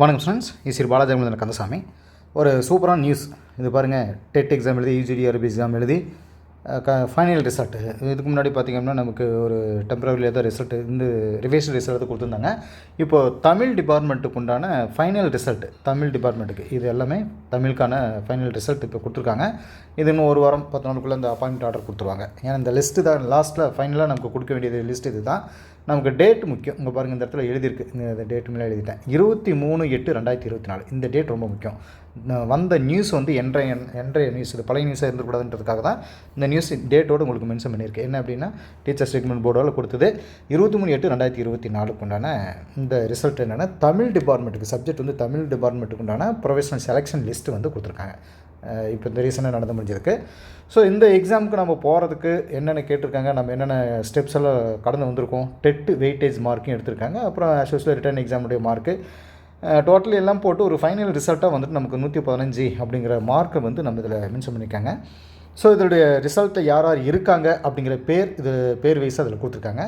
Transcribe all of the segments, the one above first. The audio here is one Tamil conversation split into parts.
வணக்கம் ஸ்டூடெண்ட்ஸ் இசிறு பாலாஜி கந்தசாமி. ஒரு சூப்பரான நியூஸ் இது பாருங்கள் டெட் எக்ஸாம் எழுதி யூஜிடி அரபி எக்ஸாம் எழுதி க ஃபைனல் ரிசல்ட்டு இதுக்கு முன்னாடி பார்த்திங்கன்னா நமக்கு ஒரு டெம்பரவரியில் தான் ரிசல்ட்டு இந்த ரிவைஸ் ரிசல்ட் கொடுத்துருந்தாங்க. இப்போது தமிழ் டிபார்ட்மெண்ட்டுக்கு உண்டான ஃபைனல் ரிசல்ட்டு தமிழ் டிபார்ட்மெண்ட்டுக்கு இது எல்லாமே தமிழுக்கான ஃபைனல் ரிசல்ட் இப்போ கொடுத்துருக்காங்க. இது இன்னும் ஒரு வாரம் பத்து நாளுக்குள்ளே இந்த அப்பாயின்மெண்ட் ஆர்டர் கொடுத்துருவாங்க. ஏன்னா இந்த லிஸ்ட்டு தான் லாஸ்ட்டில் ஃபைனலாக நமக்கு கொடுக்க வேண்டியது லிஸ்ட் இது தான். நமக்கு டேட் முக்கியம். இங்கே பாருங்கள் இந்த இடத்துல எழுதியிருக்கு. இந்த டேட் மேலே எழுதிட்டேன். இருபத்தி மூணு எட்டு ரெண்டாயிரத்தி இருபத்தி நாலு. இந்த டேட் ரொம்ப முக்கியம். வந்த நியூஸ் வந்து என்றைய என்றைய நியூஸ் இது பழைய நியூஸாக இருந்துக்கூடாதுன்றதுக்காக தான் இந்த நியூஸ் டேட்டோடு உங்களுக்கு மென்ஷன் பண்ணியிருக்கேன். என்ன அப்படின்னா டீச்சர்ஸ் ரெக்கமெண்ட் போர்டோட கொடுத்தது இருபத்தி மூணு எட்டு ரெண்டாயிரத்தி இருபத்தி நாலுக்கு உண்டான இந்த ரிசல்ட் என்னென்னா தமிழ் டிபார்ட்மெண்ட்டுக்கு சப்ஜெக்ட் வந்து தமிழ் டிபார்ட்மெண்ட்டுக்கு உண்டான ப்ரொஃபஷனல் செலெக்ஷன் லிஸ்ட்டு வந்து கொடுத்துருக்காங்க. இப்போ இந்த ரீசனாக நடந்து முடிஞ்சிருக்கு. ஸோ இந்த எக்ஸாமுக்கு நம்ம போகிறதுக்கு என்னென்ன கேட்டிருக்காங்க நம்ம என்னென்ன ஸ்டெப்ஸ் எல்லாம் கடந்து வந்திருக்கோம் டெட்டு வெயிட்டேஜ் மார்க்கும் எடுத்திருக்காங்க அப்புறம் ஆஸ் ரிட்டர்ன் எக்ஸாமுடைய மார்க்கு டோட்டல் எல்லாம் போட்டு ஒரு ஃபைனல் ரிசல்ட்டாக வந்துட்டு நமக்கு நூற்றி பதினஞ்சு அப்படிங்கிற மார்க்கை வந்து நம்ம இதில் மென்ஷன் பண்ணியிருக்காங்க. ஸோ இதோடைய ரிசல்ட்டை யார் யார் இருக்காங்க அப்படிங்கிற பேர் இது பேர் வைஸாக அதில் கொடுத்துருக்காங்க.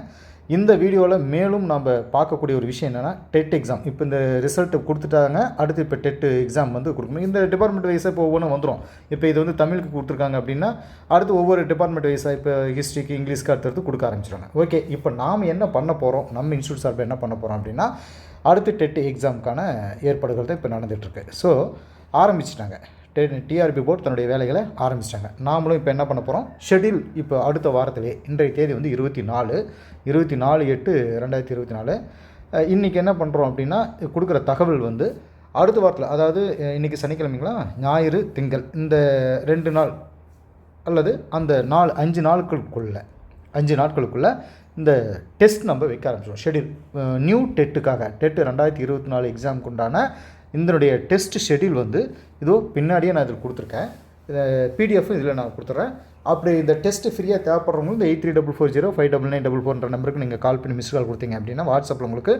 இந்த வீடியோவில் மேலும் நம்ம பார்க்கக்கூடிய ஒரு விஷயம் என்னென்னா டெட் எக்ஸாம் இப்போ இந்த ரிசல்ட்டு கொடுத்துட்டாங்க அடுத்து இப்போ டெட் எக்ஸாம் வந்து கொடுக்கணும். இந்த டிபார்ட்மெண்ட் வைஸாக இப்போ ஒவ்வொன்றும் வந்துடும் இப்போ இது வந்து தமிழுக்கு கொடுத்துருக்காங்க அப்படின்னா அடுத்து ஒவ்வொரு டிபார்ட்மெண்ட் வைஸாக இப்போ ஹிஸ்ட்ரிக்கு இங்கிலீஷ்க்கு அடுத்தடுத்து கொடுக்க ஆரம்பிச்சிடுவாங்க ஓகே இப்போ நாம் என்ன பண்ண போகிறோம் நம்ம இன்ஸ்டியூட் சார்பில் என்ன பண்ண போகிறோம் அப்படின்னா அடுத்து டெட் எக்ஸாமுக்கான ஏற்பாடுகள் தான் இப்போ நடந்துகிட்ருக்கு ஸோ ஆரம்பிச்சிட்டாங்க. டிஆர்பி போர்டு தன்னுடைய வேலைகளை ஆரம்பிச்சிட்டாங்க. நாமளும் இப்போ என்ன பண்ண போகிறோம் ஷெட்யூல் இப்போ அடுத்த வாரத்திலே இன்றைய தேதி வந்து இருபத்தி நாலு இருபத்தி நாலு எட்டு ரெண்டாயிரத்தி இருபத்தி நாலு இன்றைக்கி என்ன பண்ணுறோம் அப்படின்னா கொடுக்குற தகவல் வந்து அடுத்த வாரத்தில் அதாவது இன்றைக்கி சனிக்கிழமைங்களா? ஞாயிறு திங்கள் இந்த ரெண்டு நாள் அல்லது அந்த நாலு அஞ்சு நாட்களுக்குள்ள அஞ்சு நாட்களுக்குள்ளே இந்த டெஸ்ட் நம்ம வைக்க ஆரம்பிச்சிடும் ஷெடியூல் நியூ டெட்டுக்காக டெட்டு ரெண்டாயிரத்தி இருபத்தி நாலு எக்ஸாமுக்கு உண்டான இதனுடைய டெஸ்ட் ஷெட்யூல் வந்து இதோ பின்னாடியே நான் இதில் கொடுத்துருக்கேன். பிடிஎஃப் இதில் நான் கொடுத்துட்றேன் அப்படி இந்த டெஸ்ட் ஃப்ரீயாக தேவைப்படுறவங்க இந்த eight three double four zero five double nine double ஃபோர்ன்ற நம்பருக்கு நீங்கள் கால் பண்ணி மிஸ் கால் கொடுத்தீங்க அப்படின்னா வாட்ஸ்அப்பில் உங்களுக்கு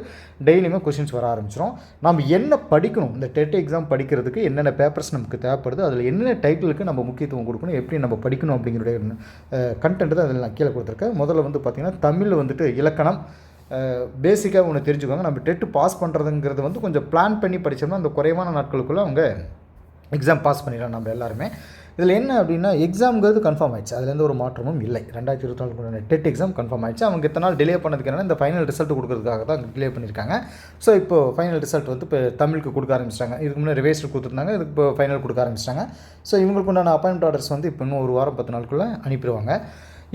டெய்லியுமே கொஷின்ஸ் வர ஆரம்பிச்சிடும் நம்ம என்ன படிக்கணும்? இந்த டெட் எக்ஸாம் படிக்கிறதுக்கு என்னென்ன பேப்பர்ஸ் நமக்கு தேவைப்படுது? அதில் என்னென்ன டைட்டிலுக்கு நம்ம முக்கியத்துவம் கொடுக்கணும்? எப்படி நம்ம படிக்கணும் அப்படிங்கிற கண்டென்ட் தான் அதில் நான் கீழே கொடுத்துருக்கேன். முதல்ல வந்து பார்த்திங்கன்னா தமிழ் வந்துட்டு இலக்கணம் பேசிக்காக ஒன்று தெரிஞ்சுக்கோங்க. நம்ம டெட்டு பாஸ் பண்ணுறதுங்கிறது வந்து கொஞ்சம் பிளான் பண்ணி படித்தோம்னா அந்த குறைவான நாட்களுக்குள்ளே அவங்க எக்ஸாம் பாஸ் பண்ணிடலாம் நம்ம எல்லாருமே. இதில் என்ன அப்படின்னா எக்ஸாம்ங்கிறது கன்ஃபார்ம் ஆயிடுச்சு. அதுலேருந்து ஒரு மாற்றமும் இல்லை. ரெண்டாயிரத்தி இருபத்தி நாலு டெட் எக்ஸாம் கன்ஃபார்ம் ஆயிடுச்சு. அவங்க இத்தனை நாள் டிலே பண்ணதுக்கு என்னென்னா இந்த ஃபைனல் ரிசல்ட் கொடுக்கறதுக்காக தான் டிலே பண்ணியிருக்காங்க. ஸோ இப்போ ஃபைனல் ரிசல்ட் வந்து இப்போ தமிழுக்கு கொடுக்க ஆரம்பிச்சிட்டாங்க. இதுக்கு முன்னே ரிவைஸ்டு கொடுத்துருந்தாங்க. இதுக்கு இப்போ ஃபைனல் கொடுக்க ஆரம்பிச்சிட்டாங்க. ஸோ இவங்களுக்கு உண்டான அப்பாயின்மெண்ட் ஆர்டர்ஸ் வந்து இப்போ இன்னும் ஒரு வாரம் பத்து நாளுக்குள்ளே அனுப்பிடுவாங்க.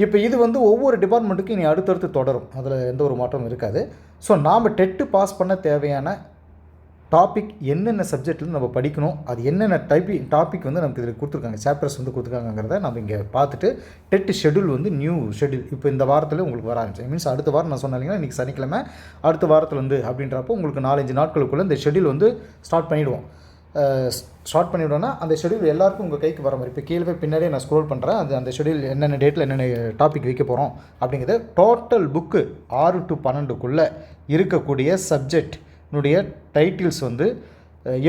இப்போ இது வந்து ஒவ்வொரு டிபார்ட்மெண்ட்டுக்கும் இனி அடுத்தடுத்து தொடரும். அதில் எந்த ஒரு மாற்றமும் இருக்காது. ஸோ நாம் டெட்டு பாஸ் பண்ண தேவையான டாபிக் என்னென்ன சப்ஜெக்டில் நம்ம படிக்கணும் அது என்னென்ன டைப்பி டாபிக் வந்து நமக்கு இதில் கொடுத்துருக்காங்க சாப்டர்ஸ் வந்து கொடுத்துருக்காங்கிறத நம்ம இங்கே பார்த்துட்டு டெட் ஷெட்யூல் வந்து நியூ ஷெட்யூல் இப்போ இந்த வாரத்தில் உங்களுக்கு வர ஆரம்பிச்சு மீன்ஸ் அடுத்த வாரம் நான் சொன்னாலிங்கன்னா இன்றைக்கி சனிக்கிழமை அடுத்த வாரத்தில் வந்து அப்படின்றப்போ உங்களுக்கு நாலஞ்சு நாட்களுக்குள்ளே இந்த ஷெட்யூல் வந்து ஸ்டார்ட் பண்ணிவிடுவோம் ஸ்டார்ட் பண்ணிவிடோன்னா அந்த ஷெடியூல் எல்லாருக்கும் உங்கள் கைக்கு வர மாதிரி. இப்போ கீழே போய் பின்னாடியே நான் ஸ்க்ரோல் பண்ணுறேன் அது அந்த ஷெடியூல் என்னென்ன டேட்டில் என்னென்ன டாபிக் வைக்க போகிறோம் அப்படிங்கிறது டோட்டல் புக்கு ஆறு டு பன்னெண்டுக்குள்ளே இருக்கக்கூடிய சப்ஜெக்ட்னுடைய டைட்டில்ஸ் வந்து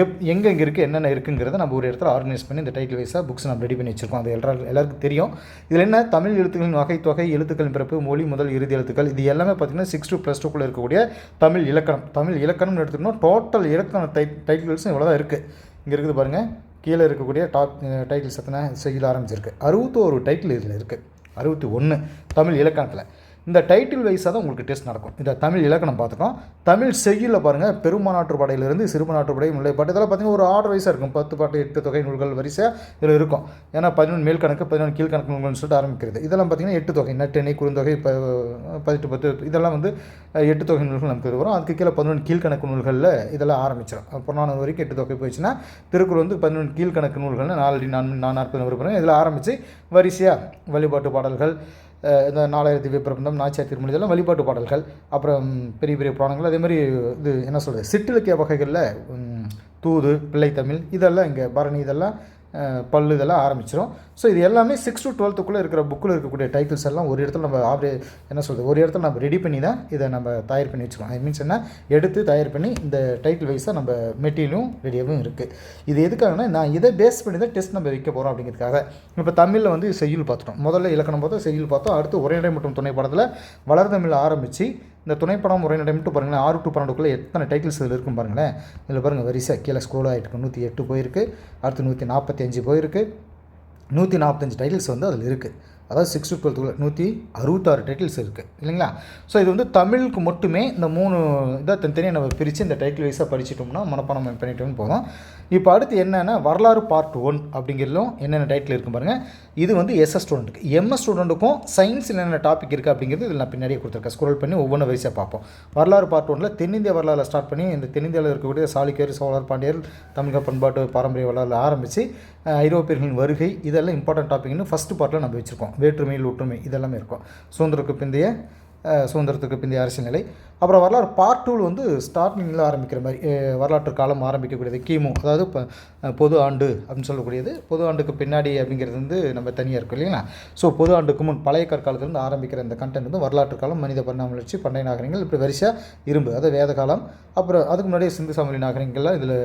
எப் எங்கெங்கே இருக்குது என்னென்ன இருக்குங்கிறத நம்ம ஒரு இடத்துல ஆர்கனைஸ் பண்ணி இந்த டைட்டில் வைஸாக புக்ஸ் நம்ம ரெடி பண்ணி வச்சுருக்கோம். அது எல்லா எல்லாருக்கும் தெரியும். இதில் என்ன? தமிழ் எழுத்துக்களின் வகை தொகை எழுத்துக்களின் பிறப்பு மொழி முதல் இறுதி எழுத்துக்கள். இது எல்லாமே பார்த்திங்கன்னா சிக்ஸ் டூ ப்ளஸ் டூக்குள்ளே இருக்கக்கூடிய தமிழ் இலக்கணம். தமிழ் இலக்கணம்னு எடுத்துக்கணும் டோட்டல் இலக்கண டை டைட்டில்ஸும் இவ்வளோ தான் இருக்குது இங்கே இருக்குது பாருங்கள் கீழே இருக்கக்கூடிய டாப் டைட்டில்ஸ் எத்தனை? செய்யல ஆரம்பிச்சிருக்கு. அறுபத்தோரு டைட்டில் இதில் இருக்குது அறுபத்தி ஒன்று தமிழ் இலக்கணத்தில். இந்த டைட்டில் வைஸாக தான் உங்களுக்கு டெஸ்ட் நடக்கும். இந்த தமிழ் இலக்கணம் பார்த்துட்டோம் தமிழ் செய்யுளில் பாருங்கள் பெருமாநாட்டு படையிலிருந்து சிறுமநாட்டு படை முல்லைப்பாட்டு இதெல்லாம் பார்த்தீங்கன்னா ஒரு ஆர்டர் வைஸாக இருக்கும். பத்து பாட்டு எட்டு தொகை நூல்கள் வரிசையாக இதில் இருக்கும். ஏன்னா பதினொன்று மேல் கணக்கு பதினொன்று கீழ்கணக்கு நூல்கள்னு சொல்லிட்டு ஆரம்பிக்கிறது. இதெல்லாம் பார்த்தீங்கன்னா எட்டு தொகை. நட்டெண்ணை குறுந்தொகை ப பதினெட்டு பத்து இதெல்லாம் வந்து எட்டு தொகை நூல்கள் நமக்கு வரும். அதுக்கு கீழே பதினொன்று கீழ்கணக்கு நூல்களில் இதெல்லாம் ஆரம்பிச்சிடும் புறநானூறு வரைக்கும் எட்டு தொகை போயிடுச்சுன்னா திருக்குறள் வந்து பதினொன்று கீழ்கணக்கு நூல்கள்னு நாலடி நான் நான் நாற்பது விருப்பம் இதில் ஆரம்பித்து வரிசையாக வழிபாட்டு பாடல்கள் இந்த நாலாயிரத்தி பிரபந்தம் நாச்சியார் திருமணி இதெல்லாம் வழிபாட்டு பாடல்கள் அப்புறம் பெரிய பெரிய புராணங்கள் அதே மாதிரி இது என்ன சொல்கிறது சிற்றிலக்கிய வகைகளில் தூது பிள்ளைத்தமிழ் இதெல்லாம் இங்கே பரணி இதெல்லாம் பல்லு இதெல்லாம் ஆரம்பிச்சிடும் ஸோ இது எல்லாமே சிக்ஸ் டு டுவெல்த்துக்குள்ளே இருக்கிற புக்கில் இருக்கக்கூடிய டைட்டில்ஸ் எல்லாம் ஒரு இடத்துல நம்ம ஆவரே என்ன சொல்கிறது ஒரு இடத்துல நம்ம ரெடி பண்ணி தான் இதை நம்ம தயார் பண்ணி வச்சுக்கலாம். ஐ மீன்ஸ் என்ன? எடுத்து தயார் பண்ணி இந்த டைட்டில் வைஸாக நம்ம மெட்டீரியலும் ரெடியாகவும் இருக்குது இது எதுக்காகனா நான் இதை பேஸ் பண்ணி தான் டெஸ்ட் நம்ம வைக்க போகிறோம் அப்படிங்கிறதுக்காக. இப்போ தமிழில் வந்து செய்யுள் பார்த்துட்டோம். முதல்ல இலக்கணம் பார்த்தோம் செய்யுள் பார்த்தோம். அடுத்து உரைநடை மற்றும் துணை பாடத்தில் வளர்தமிழ் ஆரம்பித்து இந்த துணைப்படம் உரைநடை மட்டும் பாருங்களேன். ஆறு டு பன்னெண்டுக்குள்ளே எத்தனை டைட்டில்ஸ் இதில் இருக்கும் பாருங்களேன். இதில் பாருங்கள் வரிசை. கீழே ஸ்க்ரோல் ஆகிட்டு நூற்றி எட்டு போயிருக்கு. அடுத்து நூற்றி நாற்பத்தி அஞ்சு போயிருக்கு. நூற்றி நாற்பத்தஞ்சு டைட்டில்ஸ் வந்து அதில் இருக்குது அதாவது சிக்ஸ் டு டுவெல்த்துக்குள்ள நூற்றி அறுபத்தாறு டைட்டில்ஸ் இருக்குது இல்லைங்களா? ஸோ இது வந்து தமிழுக்கு மட்டுமே இந்த மூணு இதாக தனித்தனியாக நம்ம பிரித்து இந்த டைட்டில் வைஸாக படிச்சிட்டோம்னா மனப்பாடம் பண்ணிட்டோம்னு போதும். இப்போ அடுத்து என்னென்னா வரலாறு பார்ட் ஒன் அப்படிங்கிறதும் என்னென்ன டைட்டில் இருக்கும் பாருங்கள் இது வந்து எஸ்எஸ் ஸ்டூடெண்ட்டுக்கு எம்எஸ் ஸ்டூடெண்ட்டுக்கும் சயின்ஸ் என்னென்ன டாபிக் இருக்குது அப்படிங்கிறது இதில் நான் பின்னாடியே கொடுத்துருக்கேன். ஸ்க்ரோல் பண்ணி ஒவ்வொன்றும் வயசாக பார்ப்போம். வரலாறு பார்ட் ஒன்றில் தென்னிந்திய வரலாறு ஸ்டார்ட் பண்ணி இந்த தென்னிந்தியாவில் இருக்கக்கூடிய சாளுக்கியர் சோழர் பாண்டியர் தமிழக பண்பாட்டு பாரம்பரிய வரலாறு ஆரம்பித்து ஐரோப்பியர்களின் வருகை இதெல்லாம் இம்பார்ட்டன்ட் டாபிக்னு ஃபஸ்ட்டு பார்ட்டில் நம்ம வச்சுருக்கோம். வேற்றுமையில் ஒற்றுமை இதெல்லாமே இருக்கும். சுதந்திரத்துக்கு பிந்தைய சுதந்திரத்துக்கு பிந்தைய அரசியல் நிலை. அப்புறம் வரலாறு பார்ட் டூவில் வந்து ஸ்டார்டிங்கில் ஆரம்பிக்கிற மாதிரி வரலாற்று காலம் ஆரம்பிக்கக்கூடியது கிமு அதாவது இப்போ பொது ஆண்டு அப்படின்னு சொல்லக்கூடியது. பொது ஆண்டுக்கு பின்னாடி அப்படிங்கிறது வந்து நம்ம தனியாக இருக்கும் இல்லைங்களா? ஸோ பொது ஆண்டுக்கு முன் பழைய கற்காலத்திலிருந்து ஆரம்பிக்கிற இந்த கண்டென்ட் வந்து வரலாற்று காலம் மனித பரிணாம வளர்ச்சி பண்டைய நாகரிகங்கள் இப்படி வரிசையாக இரும்பு அதாவது வேத காலம். அப்புறம் அதுக்கு முன்னாடியே சிந்து சமவெளி நாகரிகங்கள்லாம் இதில்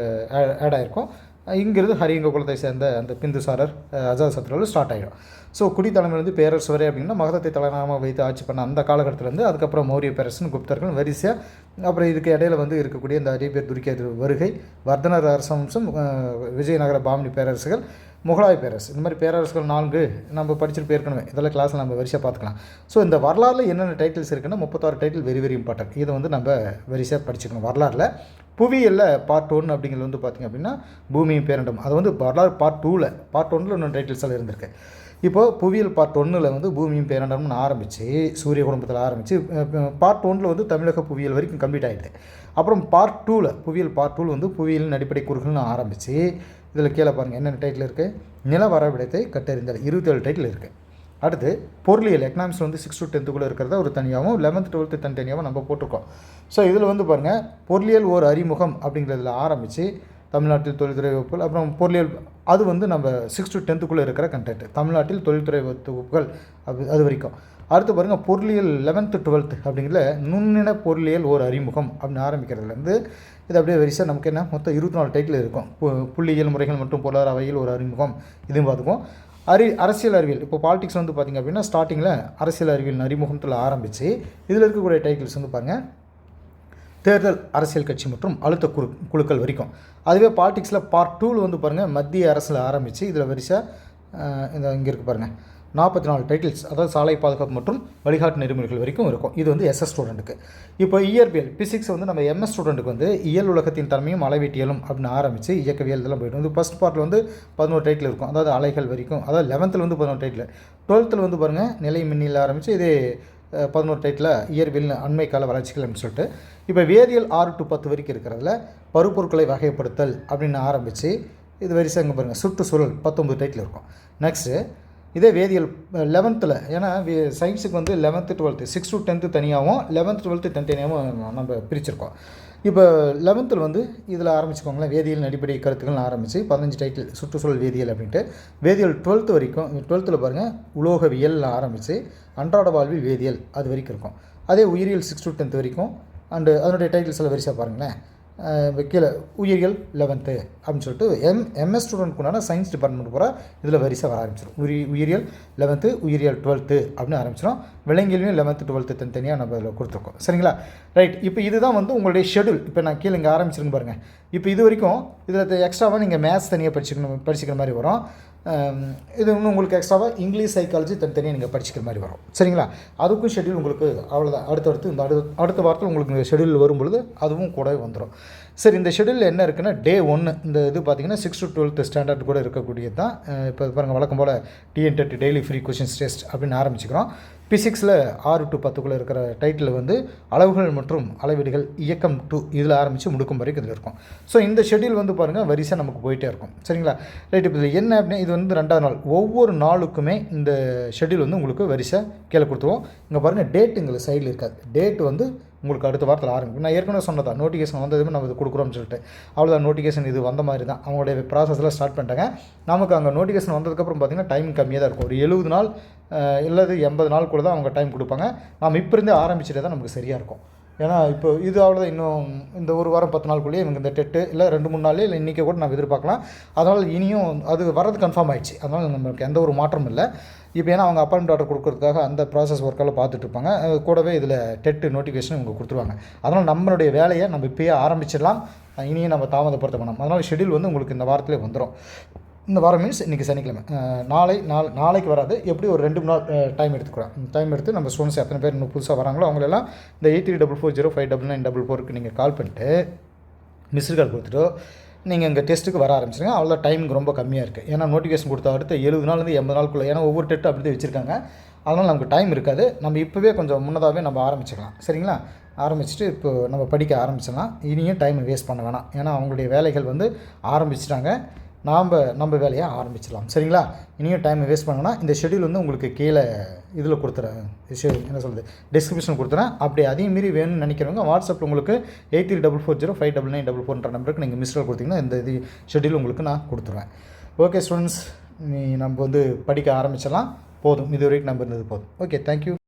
ஆட் ஆயிருக்கும். இங்கிருந்து ஹரிங்க குலத்தை சேர்ந்த அந்த பிந்துசாரர் அஹ், அஜாத ஸ்டார்ட் ஆகிடும் ஸோ குடி தலைமையிலிருந்து பேரரசு வரை அப்படின்னா மகதத்தை தலைநாம வைத்து ஆட்சி பண்ண அந்த காலகட்டத்திலேருந்து அதுக்கப்புறம் மௌரிய பேரரசன் குப்தர்கள் வரிசையாக அப்புறம் இதுக்கு இடையில வந்து இருக்கக்கூடிய இந்த அரேபியர் துருக்கியர் வருகை வர்தனர் அரசம்சம் விஜயநகர பாமினி பேரரசுகள் முகலாய பேரரசு. இந்த மாதிரி பேரரசுகள் நான்கு நம்ம படிச்சுட்டு போயிருக்கணும் இதெல்லாம் கிளாஸில் நம்ம வரிசையாக பார்த்துக்கலாம். ஸோ இந்த வரலாறில் என்னென்ன டைட்டில்ஸ் இருக்குன்னா முப்பத்தாறு டைட்டில் வெரி வெரி இம்பார்ட்டன்ட் இதை வந்து நம்ம வரிசையாக படிச்சுக்கணும். வரலாறில் புவியியலில் பார்ட் ஒன் அப்படிங்கிறது வந்து பார்த்திங்க அப்படின்னா பூமியும் பேரண்டம். அது வந்து வரலாறு பார்ட் டூவில் பார்ட் ஒன்றில் இன்னும் டைட்டில்ஸ் எல்லாம் இருந்திருக்கு. இப்போ புவியியல் பார்ட் ஒன்றில் வந்து பூமியும் பேரண்டம்னு ஆரம்பித்து சூரிய குடும்பத்தில் ஆரம்பித்து பார்ட் ஒன்றில் வந்து தமிழக புவியியல் வரைக்கும் கம்ப்ளீட் ஆகிட்டு அப்புறம் பார்ட் டூவில் புவியியல் பார்ட் டூவில் வந்து புவியியலின் அடிப்படை கூறுகள்னு ஆரம்பித்து இதில் கீழே பாருங்கள் என்னென்ன டைட்டில் இருக்குது நில வரவிடத்தை கட்டறிந்தல் இருபத்தேழு டைட்டில் இருக்குது அடுத்து பொருளியல் எக்கனாமிக்ஸ் வந்து சிக்ஸ் டு டென்த்துக்குள்ளே இருக்கிறத ஒரு தனியாகவும் லெவன்த் டுவெல்த்து தனித்தனியாகவும் நம்ம போட்டிருக்கோம். ஸோ இதில் வந்து பாருங்கள் பொருளியல் ஒரு அறிமுகம் அப்படிங்கிறதுல ஆரம்பித்து தமிழ்நாட்டில் தொழில்துறை வகுப்புகள் அப்புறம் பொருளியல் அது வந்து நம்ம சிக்ஸ் டு டென்த்துக்குள்ளே இருக்கிற கண்டென்ட் தமிழ்நாட்டில் தொழில்துறை வகுப்புகள் அது அது வரைக்கும். அடுத்து பாருங்கள் பொருளியல் லெவன்த்து டுவெல்த்து அப்படிங்கிற நுண்ணின பொருளியல் ஒரு அறிமுகம் அப்படின்னு ஆரம்பிக்கிறதுலேருந்து இது அப்படியே வரிசை நமக்கு என்ன? மொத்தம் இருபத்தி நாலு டைட்டில் இருக்கும். பு- புள்ளியியல் முறைகள் மற்றும் பொருளாதார அவையில் ஒரு அறிமுகம். இதுவும் பார்த்துக்குவோம். அறி அரசியல் அறிவியல். இப்போ பாலிடிக்ஸ் வந்து பார்த்திங்க அப்படின்னா ஸ்டார்டிங்கில் அரசியல் அறிவியல் அறிமுகத்தில் ஆரம்பித்து இதில் இருக்கக்கூடிய டைட்டில்ஸ் வந்து பாருங்கள் தேர்தல் அரசியல் கட்சி மற்றும் அழுத்த குழு குழுக்கள் வரைக்கும். அதுவே பாலிடிக்ஸில் பார்ட் டூவில் வந்து பாருங்கள் மத்திய அரசில் ஆரம்பித்து இதில் வரிசாக இந்த இங்கே இருக்குது பாருங்கள் நாற்பத்தி நாலு டைட்டில்ஸ் அதாவது சாலை பாதுகாப்பு மற்றும் வழிகாட்டு நெறிமுறைகள் வரைக்கும் இருக்கும். இது வந்து எஸ்எஸ் ஸ்டூடெண்ட்டுக்கு இப்போ இயற்பியல் பிசிக்ஸ் வந்து நம்ம எம்எஸ் ஸ்டூடெண்ட்டுக்கு வந்து இயல் உலகத்தின் தன்மையும் அளவீட்டியலும் அப்படின்னு ஆரம்பித்து இயக்கவியல் இதெல்லாம் போய்ட்டு வந்து ஃபஸ்ட் பார்ட்டில் வந்து பதினோரு டைட்டில் இருக்கும். அதாவது அலைகள் வரைக்கும். அதாவது லெவன்த்தில் வந்து பதினோரு டைட்டில் டுவெல்த்தில் வந்து பாருங்கள் நிலை மின்னில் ஆரம்பித்து இதே பதினோரு டைட்டில் இயற்பியல் அண்மை கால வளர்ச்சிகள் அப்படின்னு சொல்லிட்டு. இப்போ வேதியியல் ஆறு டு பத்து வரைக்கும் இருக்கிறதுல பருப்பொருட்களை வகைப்படுத்தல் அப்படின்னு ஆரம்பித்து இது வரிசை அங்கே பாருங்கள் சுற்றுச்சூழல் பத்தொம்பது டைட்டில் இருக்கும். நெக்ஸ்ட்டு இதே வேதியியல் லெவன்த்தில் ஏன்னா சயின்ஸுக்கு வந்து eleventh twelfth six to tenth தனியாகவும் லெவன்த்து டுவெல்த்து தனித்தனியாகவும் நம்ம பிரிச்சிருக்கோம். இப்போ லெவன்த்தில் வந்து இதில் ஆரம்பிச்சுக்கோங்களேன் வேதியியல் அடிப்படை கருத்துக்கள்னு ஆரம்பித்து பதினஞ்சு டைட்டில் சுற்றுச்சூழல் வேதியியல் அப்படின்ட்டு வேதியியல் டுவெல்த்து வரைக்கும் டுவெல்த்தில் பாருங்கள் உலோகவியல் ஆரம்பித்து அன்றாட வாழ்வில் வேதியியல் அது வரைக்கும் இருக்கும். அதே உயிரியல் சிக்ஸ் டு டென்த் வரைக்கும் அண்டு அதனுடைய டைட்டில்ஸ் எல்லாம் வரிசையாக பாருங்களேன். கீழே உயிரியல் லெவன்த்து அப்படின்னு சொல்லிட்டு எம் எம்எஸ் ஸ்டூடெண்ட்க்கு உண்டான சயின்ஸ் டிபார்ட்மெண்ட் பூரா இதில் வரிசை வர ஆரம்பிச்சிடும் உரி உயிரியல் லெவன்த்து உயிரியல் டுவெல்த்து அப்படின்னு ஆரம்பிச்சிடும் விலங்கிலையும் லெவன்த்து டுவெல்த்து தனித்தனியாக நம்ம இதில் கொடுத்துருக்கோம். சரிங்களா? ரைட் இப்போ இதுதான் வந்து உங்களுடைய ஷெடியூல் இப்போ நான் கீழே இங்கே ஆரம்பிச்சிருங்க பாருங்கள் இப்போ இது வரைக்கும் இதில் எக்ஸ்ட்ராவாக நீங்கள் மேத்ஸ் தனியாக படிச்சுக்கணும் படிச்சுக்கிற மாதிரி வரும். இது இன்னும் உங்களுக்கு எக்ஸ்ட்ராவாக இங்கிலீஷ் சைக்காலஜி தனித்தனியாக நீங்கள் படிச்சுக்கிற மாதிரி வரும். சரிங்களா? அதுக்கும் ஷெட்யூல் உங்களுக்கு அவ்வளோதான் அடுத்தடுத்து இந்த அடுத்த அடுத்த வாரத்தில் உங்களுக்கு ஷெட்யூல் வரும் பொழுது அதுவும் கூட வந்துடும் சரி இந்த ஷெடியூல் என்ன இருக்குன்னா டே ஒன்று இந்த இது பார்த்தீங்கன்னா சிக்ஸ் டு டுவெல்த் ஸ்டாண்டர்ட் கூட இருக்கக்கூடியது தான் இப்போ பாருங்கள் வழக்கம் போல் TN TET daily free questions test அப்படின்னு ஆரம்பிச்சுக்கிறோம். பிசிக்ஸில் ஆறு டு பத்துக்குள்ளே இருக்கிற டைட்டில் வந்து அளவுகள் மற்றும் அளவீடுகள் இயக்கம் டூ இதில் ஆரம்பித்து முடுக்கும் வரைக்கும் இதில் இருக்கும். ஸோ இந்த ஷெட்யூல் வந்து பாருங்கள் வரிசை நமக்கு போயிட்டே இருக்கும். சரிங்களா? ரைட் இப்போ இதில் என்ன அப்படின்னா இது வந்து ரெண்டாவது நாள். ஒவ்வொரு நாளுக்குமே இந்த ஷெட்யூல் வந்து உங்களுக்கு வரிசை கீழே கொடுத்துருவோம். இங்கே பாருங்கள் டேட் எங்களுக்கு சைடில் இருக்காது. டேட் வந்து உங்களுக்கு அடுத்த வாரத்தில் ஆரம்பிக்கும். நான் ஏற்கனவே சொன்னதான் நோட்டிஃபிகேஷன் வந்ததுமே நம்ம இது கொடுக்குறோம்னு சொல்லிட்டு. அவ்வளோதான் நோட்டிஃபிகேஷன் இது வந்த மாதிரி தான் அவங்களுடைய ப்ராசஸில் ஸ்டார்ட் பண்ணிட்டாங்க. நமக்கு அங்கே நோட்டிஃபிகேஷன் வந்ததுக்கப்புறம் பார்த்திங்கன்னா டைம் கம்மியாக தான் இருக்கும். ஒரு எழுபது நாள் இல்லது எண்பது நாள் கூட தான் அவங்க டைம் கொடுப்பாங்க. நாம் இப்போ இருந்தே ஆரம்பிச்சுட்டு தான் நமக்கு சரியாக இருக்கும். ஏன்னா இப்போ இது அவ்வளோதான் இன்னும் இந்த ஒரு வாரம் பத்து நாளுக்குள்ளேயே இவங்க இந்த டெட்டு இல்லை ரெண்டு மூணு நாள் இல்லை இன்றைக்கி கூட நம்ம எதிர்பார்க்கலாம். அதனால் இனியும் அது வர்றது கன்ஃபார்ம் ஆயிடுச்சு. அதனால் நம்மளுக்கு எந்த ஒரு மாற்றமும் இல்லை. இப்போ ஏன்னா அவங்க அப்பாயின்மெண்ட் ஆர்டர் கொடுக்கறதுக்காக அந்த ப்ராசஸ் ஒர்க்கெல்லாம் பார்த்துட்டு இருப்பாங்க. கூடவே இதில் டெட்டு நோட்டிஃபிகேஷன் இவங்க கொடுத்துருவாங்க. அதனால் நம்மளுடைய வேலையை நம்ம இப்போயே ஆரம்பிச்சிடலாம். இனியும் நம்ம தாமதப்படுத்த வேணாம் அதனால் ஷெடியூல் வந்து உங்களுக்கு இந்த வாரத்திலே வந்துடும் இந்த வாரம் மீன்ஸ் இன்றைக்கி சனிக்கிழமை. நாளை நாள் நாளைக்கு வராது. எப்படி ஒரு ரெண்டு மூணு நாள் டைம் எடுத்துக்கிறோம். டைம் எடுத்து நம்ம ஸ்டூடெண்ட்ஸ் எத்தனை பேர் இன்னும் புதுசாக வராங்களோ அவங்களெல்லாம் இந்த eight three double four zero five double nine double ஃபோருக்கு நீங்கள் கால் பண்ணிட்டு மிஸ்டு கால் கொடுத்துட்டு நீங்கள் இங்கே டெஸ்ட்டுக்கு வர ஆரம்பிச்சிருங்க. அவ்வளோ டைமிங் ரொம்ப கம்மியாக இருக்குது ஏன்னா நோட்டிஃபிகேஷன் கொடுத்த அடுத்த எழுபது நாள்லேருந்து எண்பது நாளுக்குள்ளே ஏன்னா ஒவ்வொரு டெட்டு அப்படி வச்சுருக்காங்க. அதனால் நமக்கு டைம் இருக்காது. நம்ம இப்போவே கொஞ்சம் முன்னதாகவே நம்ம ஆரம்பிச்சிக்கலாம். சரிங்களா? ஆரம்பிச்சுட்டு இப்போ நம்ம படிக்க ஆரம்பிச்சிடலாம். இனியும் டைம் வேஸ்ட் பண்ண வேணாம். ஏன்னா அவங்களுடைய வேலைகள் வந்து ஆரம்பிச்சிட்டாங்க. நாம் நம்ம வேலையை ஆரம்பிச்சிடலாம். சரிங்களா? இனியும் டைம் வேஸ்ட் பண்ணோன்னா இந்த ஷெட்யூல் வந்து உங்களுக்கு கீழே இதில் கொடுத்துறேன். என்ன சொல்கிறது டிஸ்கிரிப்ஷன் கொடுத்துறேன். அப்படி அதையும் மீறி வேணும்னு நினைக்கிறவங்க வாட்ஸ்அப்பில் உங்களுக்கு eight three double four zero five double nine double ஃபோர்ன்ற நம்பருக்கு நீங்கள் மிஸ்டர் கொடுத்தீங்கன்னா இந்த இது ஷெட்யூல் உங்களுக்கு நான் கொடுத்துருவேன் ஓகே ஸ்டூடெண்ட்ஸ் நீ நம்ம வந்து படிக்க ஆரம்பிச்சிடலாம். போதும். இது வரைக்கும் நம்ம இருந்தது போதும். Okay thank you